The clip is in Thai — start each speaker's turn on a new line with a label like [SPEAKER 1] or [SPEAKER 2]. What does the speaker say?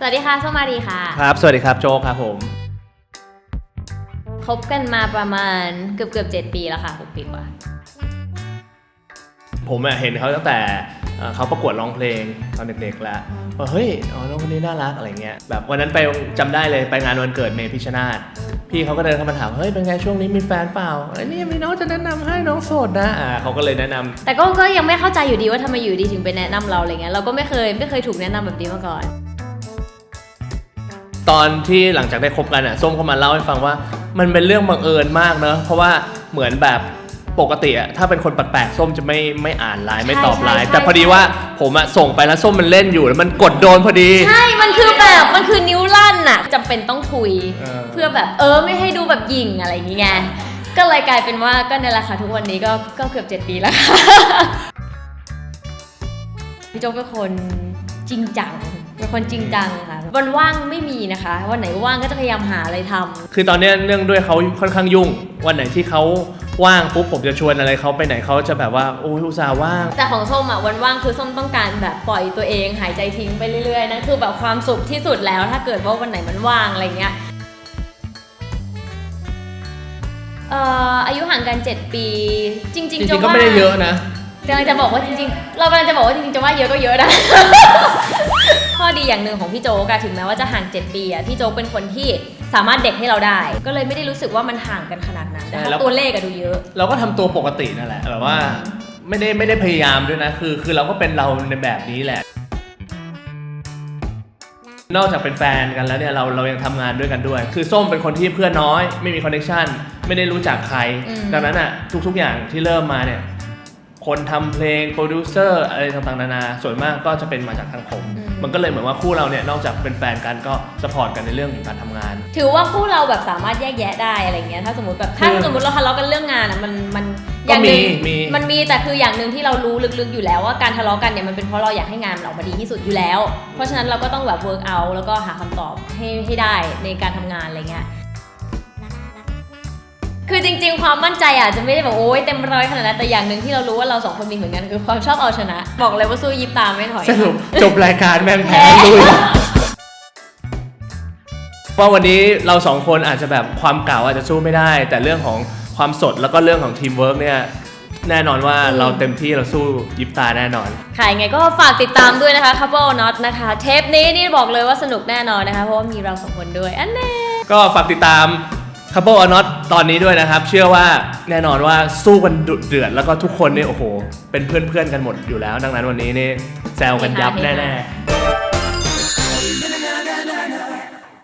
[SPEAKER 1] สวัสดีค่ะส้มมารีค่ะ
[SPEAKER 2] ครับ สวัสดีครับโจกครับผม
[SPEAKER 1] คบกันมาประมาณเกือบเกือบเจ็ดปีแล้วค่ะหกปีกว่า
[SPEAKER 2] ผมอะเห็นเขาตั้งแต่เอ่อเขาประกวดร้องเพลงตอนเด็กๆแล้วว่าเฮ้ยอ๋อน้องคนนี้น่ารักอะไรเงี้ยแบบวันนั้นไปจำได้เลยไปงานวันเกิดเมย์พิชชนาธพี่เขาก็เดินเข้ามาถามเฮ้ยเป็นไงช่วงนี้มีแฟนเปล่าไอ้ยนี่มีน้องจะแนะนำให้น้องโสดนะอ่าเขาก็เลยแนะนำ
[SPEAKER 1] แต่ก็ก็ยังไม่เข้าใจอยู่ดีว่าทำไมอยู่ดีถึงไปแนะนำเราอะไรเงี้ยเราก็ไม่เคยไม่เคยถูกแนะนำแบบนี้มาก่อน
[SPEAKER 2] ตอนที่หลังจากได้คบกันอะส้มเขามาเล่าให้ฟังว่า มันเป็นเรื่องบังเอิญมากเนอะเพราะว่าเหมือนแบบปกติอะถ้าเป็นคนแปลกๆส้มจะไม่ไม่อ่านไลน์ไม่ตอบไลน์
[SPEAKER 1] ใช่ใช่
[SPEAKER 2] แต่พอดีว่าผมอะส่งไปแล้วส้มมันเล่นอยู่แล้วมันกดโดนพอดี
[SPEAKER 1] ใช่ มันคือแบบ มันคือนิ้วลั่นน่ะจำเป็นต้องคุย
[SPEAKER 2] เออ
[SPEAKER 1] เพื่อแบบเออไม่ให้ดูแบบหยิ่งอะไรอย่างเงี้ย ก็เลยกลายเป็นว่าก็เนี่ยแหละค่ะทุกวันนี้ก็ก็เกือบเจ็ดปีแล้วค่ะ พี่โจ๊กเป็นคน จริงจังเป็นคนจริงจังค่ะวันว่างไม่มีนะคะ วันไหนว่างก็จะพยายามหาอะไรทำ
[SPEAKER 2] คือตอนเนี้ยเนื่องด้วยเขาค่อนข้างยุ่ง วันไหนที่เขาว่างปุ๊บผมจะชวนอะไรเขาไปไหนเขาจะแบบว่าโอ้ยอุตส่าห์ว่าง
[SPEAKER 1] แต่ของส้มอะวันว่างคือส้มต้องการแบบปล่อยตัวเองหายใจทิ้งไปเรื่อยๆนั่นคือแบบความสุขที่สุดแล้ว ถ้าเกิดว่าวันไหนมันว่างอะไรเงี้ยเอ่ออายุห่างกัน 7 ปี จริง
[SPEAKER 2] จ
[SPEAKER 1] ๆ
[SPEAKER 2] ริ
[SPEAKER 1] จะ
[SPEAKER 2] งๆก็
[SPEAKER 1] ว่า
[SPEAKER 2] ไม่ได้เยอะนะ
[SPEAKER 1] กำลังจะบอกว่าจริงๆ เรากำลังจะบอกว่าจริงๆ จะว่าเยอะก็เยอะนะ ข้อดีอย่างหนึ่งของพี่โจ๊กอะถึงแม้ว่าจะห่าง 7 ปีอะพี่โจ๊กเป็นคนที่สามารถเด็กให้เราได้ ก็เลยไม่ได้รู้สึกว่ามันห่างกันขนาดนั้นแต่
[SPEAKER 2] ใช่
[SPEAKER 1] ถ้า
[SPEAKER 2] แล้ว
[SPEAKER 1] ตัวเลขอะดูเยอะ
[SPEAKER 2] เราก็ทำตัวปกตินั่นแหละแบบว่าไม่ได้ไม่ได้พยายามด้วยนะคือ คือเราก็เป็นเราในแบบนี้แหละ นอกจากเป็นแฟนกันแล้วเนี่ยเราเรายังทำงานด้วยกันด้วย คือส้มเป็นคนที่เพื่อนน้อย ไม่มีคอนเนคชั่นไม่ได้รู้จักใคร
[SPEAKER 1] อืม
[SPEAKER 2] ดังนั้นอะทุก ๆ อย่างที่เริ่มมาเนี่ย คนทำเพลงโปรดิวเซอร์อะไรต่างๆนานาส่วนมากก็จะเป็นมาจากทางผม มันก็เลยเหมือนว่าคู่เราเนี่ยนอกจากเป็นแฟนกันก็สปอร์ตกันในเรื่องของการทำงาน
[SPEAKER 1] ถือว่าคู่เราแบบสามารถแยกแยะได้อะไรเงี้ยถ้าสมมติแบบถ้า
[SPEAKER 2] คือ
[SPEAKER 1] สมมติเราทะเลาะกันเรื่องงานอะมันมันอ
[SPEAKER 2] ก็
[SPEAKER 1] ย่างหนึ่ง
[SPEAKER 2] มีมี
[SPEAKER 1] มันมีแต่คืออย่างหนึ่งที่เรารู้ลึกๆอยู่แล้วว่าการทะเลาะกันเนี่ยมันเป็นเพราะเราอยากให้งานมันออกมาดีที่สุดอยู่แล้ว เพราะฉะนั้นเราก็ต้องแบบ work out แล้วก็หาคำตอบให้ให้ได้ในการทำงานอะไรเงี้ย คือจริง ๆ ความมั่นใจอาจจะไม่ได้แบบโอ้ยเต็มร้อยขนาดนั้นแต่อย่างหนึ่งที่เรารู้ว่าเราสองคนมีเหมือนกันคือความชอบเอาชนะ บอกเลยว่าสู้ยิบตามไม่ถอย
[SPEAKER 2] สรุปจบรายการแม่งแพ้ลุยว่าวันนี้เราสองคนอาจจะแบบความเก่าอาจจะสู้ไม่ได้ แต่เรื่องของความสดแล้วก็เรื่องของทีมเวิร์กเนี่ยแน่นอนว่าเราเต็มที่เราสู้ยิบตาแน่นอน
[SPEAKER 1] ค่ะยังไงก็ฝากติดตามด้วยนะคะ Couple Not นะคะ เทปนี้นี่บอกเลยว่าสนุกแน่นอนนะคะ เพราะว่ามีเราสองคนด้วย อันแน่
[SPEAKER 2] ก็ฝากติดตาม Couple or Not ตอนนี้ด้วยนะครับ เชื่อว่าแน่นอนว่าสู้กันดุเดือด แล้วก็ทุกคนเนี่ยโอ้โห เป็นเพื่อนๆกันหมดอยู่แล้ว ดังนั้นวันนี้นี่แซวกันยับแน่ๆ